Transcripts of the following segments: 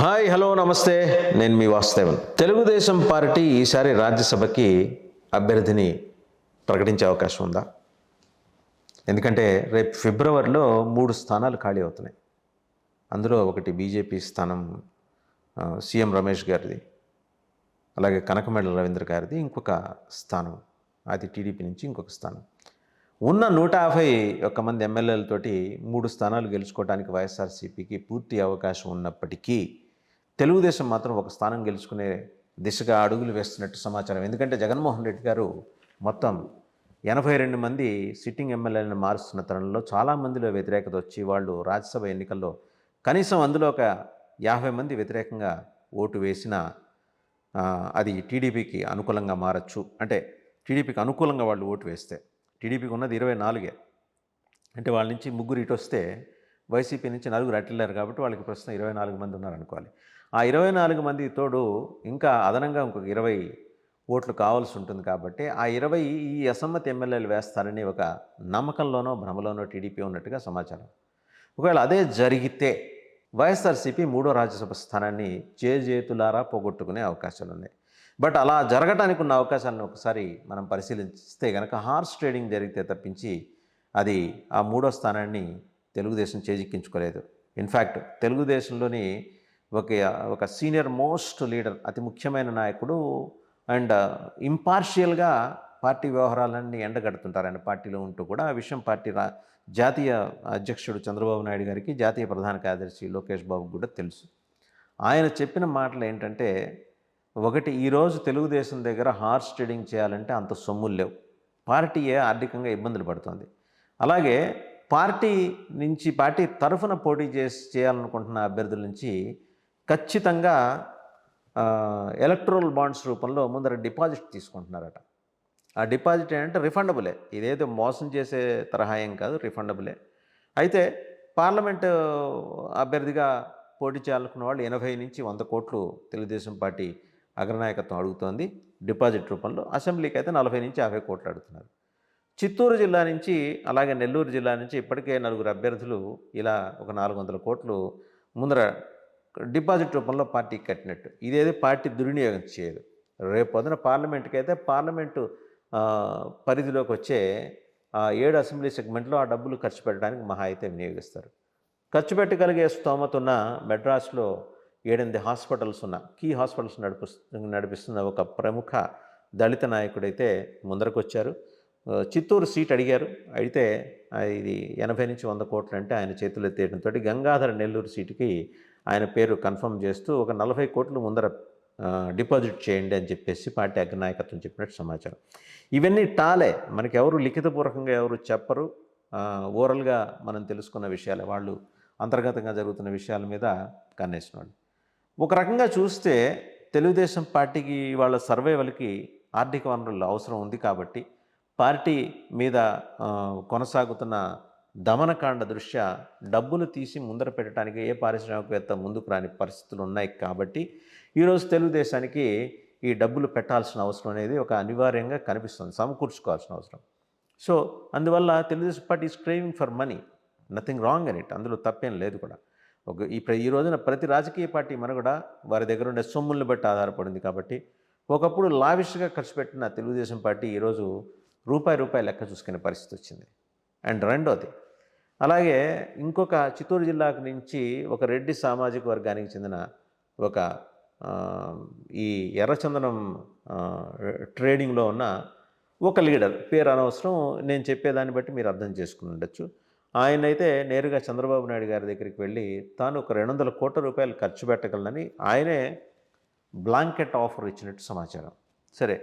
Hi hello నమస్తే. నేను మీ Vasudevan. Telugu Desam party ఈసారి రాజ్యసభకి అభ్యర్థిని ప్రకటించే అవకాశం ఉందా? ఎందుకంటే రేపు ఫిబ్రవరిలో మూడు స్థానాలు ఖాళీ అవుతున్నాయి. అందులో ఒకటి బీజేపీ స్థానం సీఎం రమేష్ గారిది అలాగే కనకమేడల రవీంద్ర గారిది ఇంకొక స్థానం అది టీడీపీ నుంచి ఇంకొక స్థానం. ఉన్న నూట యాభై ఒక్క మంది ఎమ్మెల్యేలతోటి మూడు స్థానాలు గెలుచుకోవడానికి వైఎస్ఆర్సీపీకి పూర్తి అవకాశం ఉన్నప్పటికీ తెలుగుదేశం మాత్రం ఒక స్థానం గెలుచుకునే దిశగా అడుగులు వేస్తున్నట్టు సమాచారం. ఎందుకంటే జగన్మోహన్ రెడ్డి గారు మొత్తం ఎనభై రెండు మంది సిట్టింగ్ ఎమ్మెల్యేలను మారుస్తున్న తరుణంలో చాలామందిలో వ్యతిరేకత వచ్చి వాళ్ళు రాజ్యసభ ఎన్నికల్లో కనీసం అందులో ఒక యాభై మంది వ్యతిరేకంగా ఓటు వేసిన అది టీడీపీకి అనుకూలంగా మారచ్చు. అంటే టీడీపీకి అనుకూలంగా వాళ్ళు ఓటు వేస్తే టీడీపీకి ఉన్నది ఇరవై నాలుగే. అంటే వాళ్ళ నుంచి ముగ్గురు ఇటు వస్తే వైసీపీ నుంచి నలుగురు అట్టిల్లారు కాబట్టి వాళ్ళకి ప్రస్తుతం ఇరవై నాలుగు మంది ఉన్నారనుకోవాలి. ఆ ఇరవై నాలుగు మంది తోడు ఇంకా అదనంగా ఇంకొక ఇరవై ఓట్లు కావాల్సి ఉంటుంది కాబట్టి ఆ ఇరవై ఈ అసమ్మతి ఎమ్మెల్యేలు వేస్తారని ఒక నమ్మకంలోనో భ్రమలోనో టీడీపీ ఉన్నట్టుగా సమాచారం. ఒకవేళ అదే జరిగితే వైఎస్ఆర్సీపీ మూడో రాజ్యసభ స్థానాన్ని చేజేతులారా పోగొట్టుకునే అవకాశాలు ఉన్నాయి. బట్ అలా జరగటానికి ఉన్న అవకాశాలను ఒకసారి మనం పరిశీలిస్తే కనుక హార్స్ ట్రేడింగ్ జరిగితే తప్పించి అది ఆ మూడో స్థానాన్ని తెలుగుదేశం చేజిక్కించుకోలేదు. ఇన్ఫ్యాక్ట్ తెలుగుదేశంలోని ఒక ఒక సీనియర్ మోస్ట్ లీడర్ అతి ముఖ్యమైన నాయకుడు అండ్ uh, ఇంపార్షియల్గా పార్టీ వ్యవహారాలన్నీ ఎండగడుతుంటారు. ఆయన పార్టీలో ఉంటూ కూడా ఆ విషయం పార్టీ రా జాతీయ అధ్యక్షుడు చంద్రబాబు నాయుడు గారికి జాతీయ ప్రధాన కార్యదర్శి లోకేష్ బాబు కూడా తెలుసు. ఆయన చెప్పిన మాటలు ఏంటంటే ఒకటి ఈరోజు తెలుగుదేశం దగ్గర హార్స్ ట్రేడింగ్ చేయాలంటే అంత సొమ్ములు లేవు. పార్టీయే ఆర్థికంగా ఇబ్బందులు పడుతుంది. అలాగే పార్టీ నుంచి పార్టీ తరఫున పోటీ చేసి చేయాలనుకుంటున్న అభ్యర్థుల నుంచి ఖచ్చితంగా ఎలక్ట్రోల్ బాండ్స్ రూపంలో ముందర డిపాజిట్ తీసుకుంటున్నారట. ఆ డిపాజిట్ ఏంటంటే రిఫండబులే. ఇదేదో మోసం చేసే తరహా ఏం కాదు రిఫండబులే. అయితే పార్లమెంటు అభ్యర్థిగా పోటీ చేయాలనుకున్న వాళ్ళు ఎనభై నుంచి వంద కోట్లు తెలుగుదేశం పార్టీ అగ్రనాయకత్వం అడుగుతోంది. డిపాజిట్ రూపంలో అసెంబ్లీకి అయితే నలభై నుంచి యాభై కోట్లు అడుగుతున్నారు. చిత్తూరు జిల్లా నుంచి అలాగే నెల్లూరు జిల్లా నుంచి ఇప్పటికే నలుగురు అభ్యర్థులు ఇలా ఒక నాలుగు వందల కోట్లు ముందర డిపాజిట్ రూపంలో పార్టీకి కట్టినట్టు. ఇదేది పార్టీ దుర్వినియోగం చేయదు. రేపు పొద్దున పార్లమెంట్కి అయితే పార్లమెంటు పరిధిలోకి వచ్చే ఆ ఏడు అసెంబ్లీ సెగ్మెంట్లో ఆ డబ్బులు ఖర్చు పెట్టడానికి మహా అయితే వినియోగిస్తారు. ఖర్చు పెట్టగలిగే స్తోమత ఉన్న మెడ్రాస్లో ఏడెనిమిది హాస్పిటల్స్ ఉన్న కీ హాస్పిటల్స్ నడిపిస్తు నడిపిస్తున్న ఒక ప్రముఖ దళిత నాయకుడైతే ముందరకొచ్చారు. చిత్తూరు సీట్ అడిగారు. అయితే ఇది ఎనభై నుంచి వంద కోట్లు అంటే ఆయన చేతులు ఎత్తేయడంతో గంగాధర నెల్లూరు సీటుకి ఆయన పేరు కన్ఫర్మ్ చేస్తూ ఒక నలభై కోట్లు ముందర డిపాజిట్ చేయండి అని చెప్పేసి పార్టీ అగ్రనాయకత్వం చెప్పినట్టు సమాచారం. ఇవన్నీ టాలే. మనకి ఎవరు లిఖితపూర్వకంగా ఎవరు చెప్పరు. ఓరల్గా మనం తెలుసుకున్న విషయాలే. వాళ్ళు అంతర్గతంగా జరుగుతున్న విషయాల మీద కన్నేసిన వాళ్ళు ఒక రకంగా చూస్తే తెలుగుదేశం పార్టీకి వాళ్ళ సర్వైవల్కి ఆర్థిక వనరులు అవసరం ఉంది కాబట్టి పార్టీ మీద కొనసాగుతున్న దమనకాండ దృష్ట్యా డబ్బులు తీసి ముందర పెట్టడానికి ఏ పారిశ్రామికవేత్త ముందుకు రాని పరిస్థితులు ఉన్నాయి కాబట్టి ఈరోజు తెలుగుదేశానికి ఈ డబ్బులు పెట్టాల్సిన అవసరం అనేది ఒక అనివార్యంగా కనిపిస్తుంది సమకూర్చుకోవాల్సిన అవసరం. సో అందువల్ల Telugu Desam party is craving for money nothing wrong అని ఇట్ అందులో తప్పేం లేదు కూడా. ఒక ఈ ఈ రోజున ప్రతి రాజకీయ పార్టీ మనుగడ వారి దగ్గర ఉండే సొమ్ముల్ని బట్టి ఆధారపడింది కాబట్టి ఒకప్పుడు లావిష్గా ఖర్చు పెట్టిన తెలుగుదేశం పార్టీ ఈరోజు రూపాయి రూపాయి లెక్క చూసుకునే పరిస్థితి వచ్చింది. అండ్ రెండోది అలాగే ఇంకొక చిత్తూరు జిల్లాకు నుంచి ఒక రెడ్డి సామాజిక వర్గానికి చెందిన ఒక ఈ ఎర్రచందనం ట్రేడింగ్లో ఉన్న ఒక లీడర్. పేరు అనవసరం నేను చెప్పేదాన్ని బట్టి మీరు అర్థం చేసుకుని ఉండొచ్చు. ఆయన అయితే నేరుగా చంద్రబాబు నాయుడు గారి దగ్గరికి వెళ్ళి తాను ఒక రెండు వందల కోట్ల రూపాయలు ఖర్చు పెట్టగలనని ఆయనే బ్లాంకెట్ ఆఫర్ ఇచ్చినట్టు సమాచారం. సరే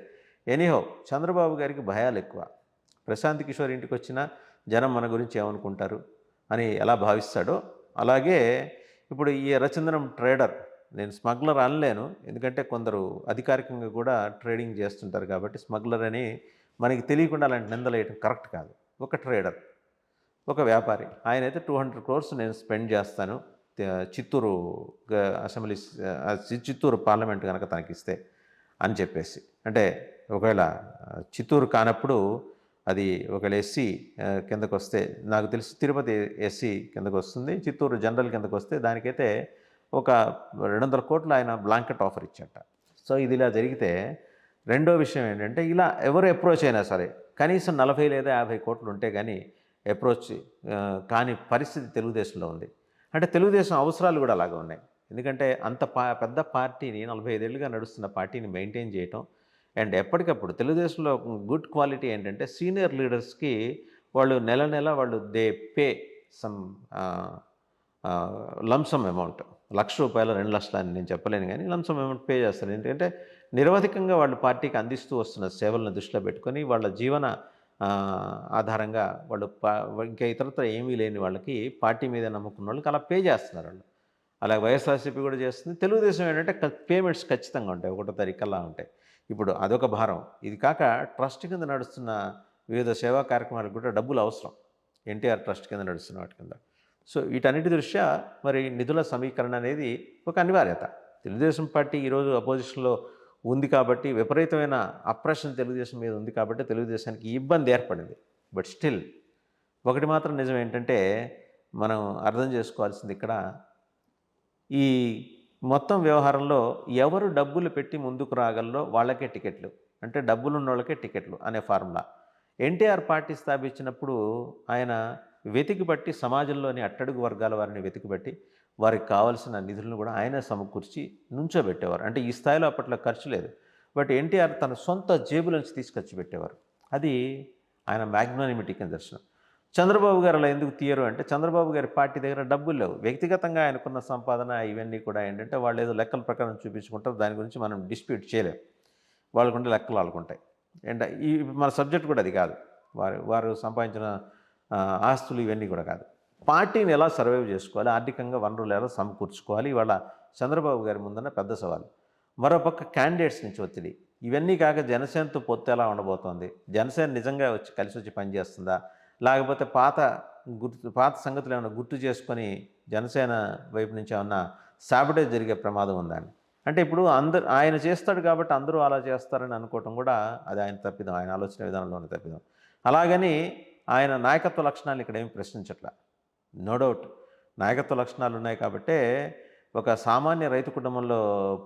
ఎనీహో చంద్రబాబు గారికి భయాలు ఎక్కువ ప్రశాంత్ కిషోర్ ఇంటికి వచ్చినా జనం మన గురించి ఏమనుకుంటారు అని ఎలా భావిస్తాడో. అలాగే ఇప్పుడు ఈ ఎర్రచందనం ట్రేడర్ నేను స్మగ్లర్ అనలేను ఎందుకంటే కొందరు అధికారికంగా కూడా ట్రేడింగ్ చేస్తుంటారు కాబట్టి స్మగ్లర్ అని మనకి తెలియకుండా అలాంటి నిందలేయటం కరెక్ట్ కాదు. ఒక ట్రేడర్ ఒక వ్యాపారి ఆయన అయితే టూ హండ్రెడ్ క్రోర్స్ నేను స్పెండ్ చేస్తాను చిత్తూరు అసెంబ్లీ చిత్తూరు పార్లమెంట్ కనుక తనకిస్తే అని చెప్పేసి. అంటే ఒకవేళ చిత్తూరు కానప్పుడు అది ఒకవేళ ఎస్సీ కిందకు వస్తే నాకు తెలిసి తిరుపతి ఎస్సీ కిందకు వస్తుంది చిత్తూరు జనరల్ కిందకు వస్తే దానికైతే ఒక రెండు వందల కోట్లు ఆయన బ్లాంకెట్ ఆఫర్ ఇచ్చట సో ఇది ఇలా జరిగితే రెండో విషయం ఏంటంటే ఇలా ఎవరు అప్రోచ్ అయినా సరే కనీసం నలభై లేదా యాభై కోట్లు ఉంటే కానీ అప్రోచ్ కాని పరిస్థితి తెలుగుదేశంలో ఉంది. అంటే తెలుగుదేశం అవసరాలు కూడా అలాగే ఉన్నాయి. ఎందుకంటే అంత పా పెద్ద పార్టీని నలభై ఐదేళ్ళుగా నడుస్తున్న పార్టీని మెయింటైన్ చేయటం అండ్ ఎప్పటికప్పుడు తెలుగుదేశంలో గుడ్ క్వాలిటీ ఏంటంటే సీనియర్ లీడర్స్కి వాళ్ళు నెల నెల వాళ్ళు they pay some lump sum amount. Lakh రూపాయలు రెండు లక్షలు అని నేను చెప్పలేను కానీ లంసమ్ అమౌంట్ పే చేస్తారు. ఎందుకంటే నిరవధికంగా వాళ్ళు పార్టీకి అందిస్తూ వస్తున్న సేవలను దృష్టిలో పెట్టుకొని వాళ్ళ జీవన ఆధారంగా వాళ్ళు పా ఇంకా ఇతరత్ర ఏమీ లేని వాళ్ళకి పార్టీ మీద నమ్ముకున్న వాళ్ళకి అలా పే చేస్తున్నారు వాళ్ళు. అలాగే వైఎస్ఆర్సీపీ కూడా చేస్తుంది. తెలుగుదేశం ఏంటంటే పేమెంట్స్ ఖచ్చితంగా ఉంటాయి. ఒకటో తారీఖల్లా ఉంటాయి. ఇప్పుడు అదొక భారం. ఇది కాక ట్రస్ట్ కింద నడుస్తున్న వివిధ సేవా కార్యక్రమాలకు కూడా డబ్బులు అవసరం. ఎన్టీఆర్ ట్రస్ట్ కింద నడుస్తున్న వాటి కింద. సో వీటన్నిటి దృష్ట్యా మరి నిధుల సమీకరణ అనేది ఒక అనివార్యత. తెలుగుదేశం పార్టీ ఈరోజు అపోజిషన్లో ఉంది కాబట్టి విపరీతమైన అప్రెషన్ తెలుగుదేశం మీద ఉంది కాబట్టి తెలుగుదేశానికి ఇబ్బంది ఏర్పడింది. బట్ స్టిల్ ఒకటి మాత్రం నిజం ఏంటంటే మనం అర్థం చేసుకోవాల్సింది ఇక్కడ ఈ మొత్తం వ్యవహారంలో ఎవరు డబ్బులు పెట్టి ముందుకు రాగలరో వాళ్ళకే టికెట్లు. అంటే డబ్బులు ఉన్న వాళ్ళకే టికెట్లు అనే ఫార్ములా. ఎన్టీఆర్ పార్టీ స్థాపించినప్పుడు ఆయన వెతికిబట్టి సమాజంలోని అట్టడుగు వర్గాల వారిని వెతికిబట్టి వారికి కావాల్సిన నిధులను కూడా ఆయనే సమకూర్చి నుంచోబెట్టేవారు. అంటే ఈ స్థాయిలో అప్పట్లో ఖర్చు లేదు. బట్ ఎన్టీఆర్ తన సొంత జేబులోంచి తీసుకొచ్చి పెట్టేవారు. అది ఆయన మ్యాగ్నానిమిటీకి దర్శనం. చంద్రబాబు గారు అలా ఎందుకు తీయరు అంటే చంద్రబాబు గారి పార్టీ దగ్గర డబ్బులు లేవు. వ్యక్తిగతంగా ఆయనకున్న సంపాదన ఇవన్నీ కూడా ఏంటంటే వాళ్ళు ఏదో లెక్కల ప్రకారం చూపించుకుంటారు. దాని గురించి మనం డిస్ప్యూట్ చేయలేం. వాళ్ళకుంటే లెక్కలు వాళ్ళకుంటాయి అండ్ ఈ మన సబ్జెక్ట్ కూడా అది కాదు. వారు వారు సంపాదించిన ఆస్తులు ఇవన్నీ కూడా కాదు. పార్టీని ఎలా సర్వైవ్ చేసుకోవాలి? ఆర్థికంగా వనరులు ఎలా సమకూర్చుకోవాలి? ఇవాళ చంద్రబాబు గారి ముందున్న పెద్ద సవాలు. మరోపక్క క్యాండిడేట్స్ నుంచి ఒత్తిడి. ఇవన్నీ కాక జనసేనతో పొత్తు ఎలా ఉండబోతోంది? జనసేన నిజంగా వచ్చి కలిసి వచ్చి పనిచేస్తుందా? లేకపోతే పాత గుర్తు పాత సంగతులు ఏమైనా గుర్తు చేసుకొని జనసేన వైపు నుంచి ఏమన్నా సాబటేజ్ జరిగే ప్రమాదం ఉందా అని అంటే ఇప్పుడు అందరు ఆయన చేస్తాడు కాబట్టి అందరూ అలా చేస్తారని అనుకోవటం కూడా అది ఆయన తప్పిదం ఆయన ఆలోచన విధానంలోనే తప్పిదం. అలాగని ఆయన నాయకత్వ లక్షణాలు ఇక్కడ ఏమి ప్రశ్నించట్లా? No doubt. నాయకత్వ లక్షణాలు ఉన్నాయి కాబట్టే ఒక సామాన్య రైతు కుటుంబంలో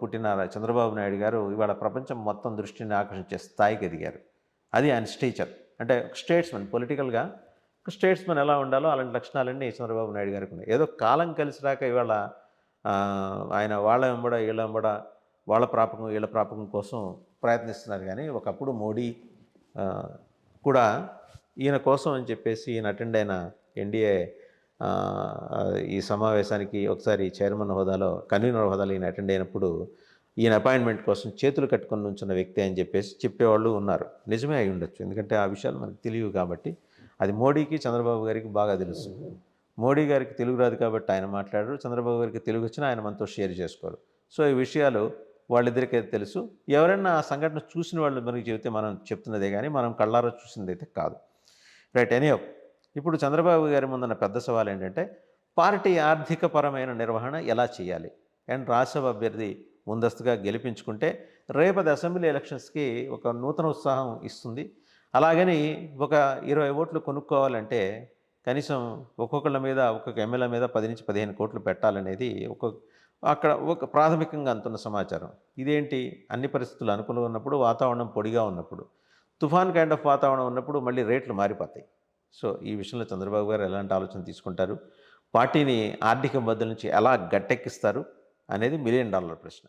పుట్టిన చంద్రబాబు నాయుడు గారు ఇవాళ ప్రపంచం మొత్తం దృష్టిని ఆకర్షించే స్థాయికి ఎదిగారు. అది ఆయన స్టేచర్. అంటే స్టేట్స్మెన్ పొలిటికల్గా స్టేట్స్మెన్ ఎలా ఉండాలో అలాంటి లక్షణాలన్నీ చంద్రబాబు నాయుడు గారికి ఉన్నాయి. ఏదో కాలం కలిసి రాక ఇవాళ ఆయన వాళ్ళ వెంబడ వీళ్ళ వెంబడ వాళ్ళ ప్రాపకం వీళ్ళ ప్రాపకం కోసం ప్రయత్నిస్తున్నారు. కానీ ఒకప్పుడు మోడీ కూడా ఈయన కోసం అని చెప్పేసి ఈయన అటెండ్ అయిన ఎన్డీఏ ఈ సమావేశానికి ఒకసారి చైర్మన్ హోదాలో కన్వీనర్ హోదాలో ఈయన అటెండ్ అయినప్పుడు ఈయన అపాయింట్మెంట్ కోసం చేతులు కట్టుకొని నుంచున్న వ్యక్తి అని చెప్పేసి చెప్పేవాళ్ళు ఉన్నారు. నిజమే అయి ఉండొచ్చు. ఎందుకంటే ఆ విషయాలు మనకు తెలియవు కాబట్టి. అది మోడీకి చంద్రబాబు గారికి బాగా తెలుసు. మోడీ గారికి తెలుగు రాదు కాబట్టి ఆయన మాట్లాడరు. చంద్రబాబు గారికి తెలుగు వచ్చినా ఆయన మనతో షేర్ చేసుకోరు. సో ఈ విషయాలు వాళ్ళిద్దరికీ తెలుసు. ఎవరైనా ఆ సంఘటన చూసిన వాళ్ళు మనకి చెబితే మనం చెప్తున్నదే కానీ మనం కళ్ళారా చూసిందైతే కాదు. రైట్ ఎనీ ఇప్పుడు చంద్రబాబు గారి ముందున్న పెద్ద సవాల్ ఏంటంటే పార్టీ ఆర్థికపరమైన నిర్వహణ ఎలా చేయాలి? అండ్ రాజ్యసభ అభ్యర్థి ముందస్తుగా గెలిపించుకుంటే రేపటి అసెంబ్లీ ఎలక్షన్స్కి ఒక నూతన ఉత్సాహం ఇస్తుంది. అలాగని ఒక ఇరవై ఓట్లు కొనుక్కోవాలంటే కనీసం ఒక్కొక్కళ్ళ మీద ఒక్కొక్క ఎమ్మెల్యే మీద పది నుంచి పదిహేను కోట్లు పెట్టాలనేది ఒక అక్కడ ఒక ప్రాథమికంగా అంతున్న సమాచారం. ఇదేంటి? అన్ని పరిస్థితులు అనుకూలంగా ఉన్నప్పుడు వాతావరణం పొడిగా ఉన్నప్పుడు తుఫాన్ కైండ్ ఆఫ్ వాతావరణం ఉన్నప్పుడు మళ్ళీ రేట్లు మారిపోతాయి. సో ఈ విషయంలో చంద్రబాబు గారు ఎలాంటి ఆలోచన తీసుకుంటారు? పార్టీని ఆర్థిక ఇబ్బందుల నుంచి ఎలా గట్టెక్కిస్తారు? అనేది మిలియన్ డాలర్ ప్రశ్న.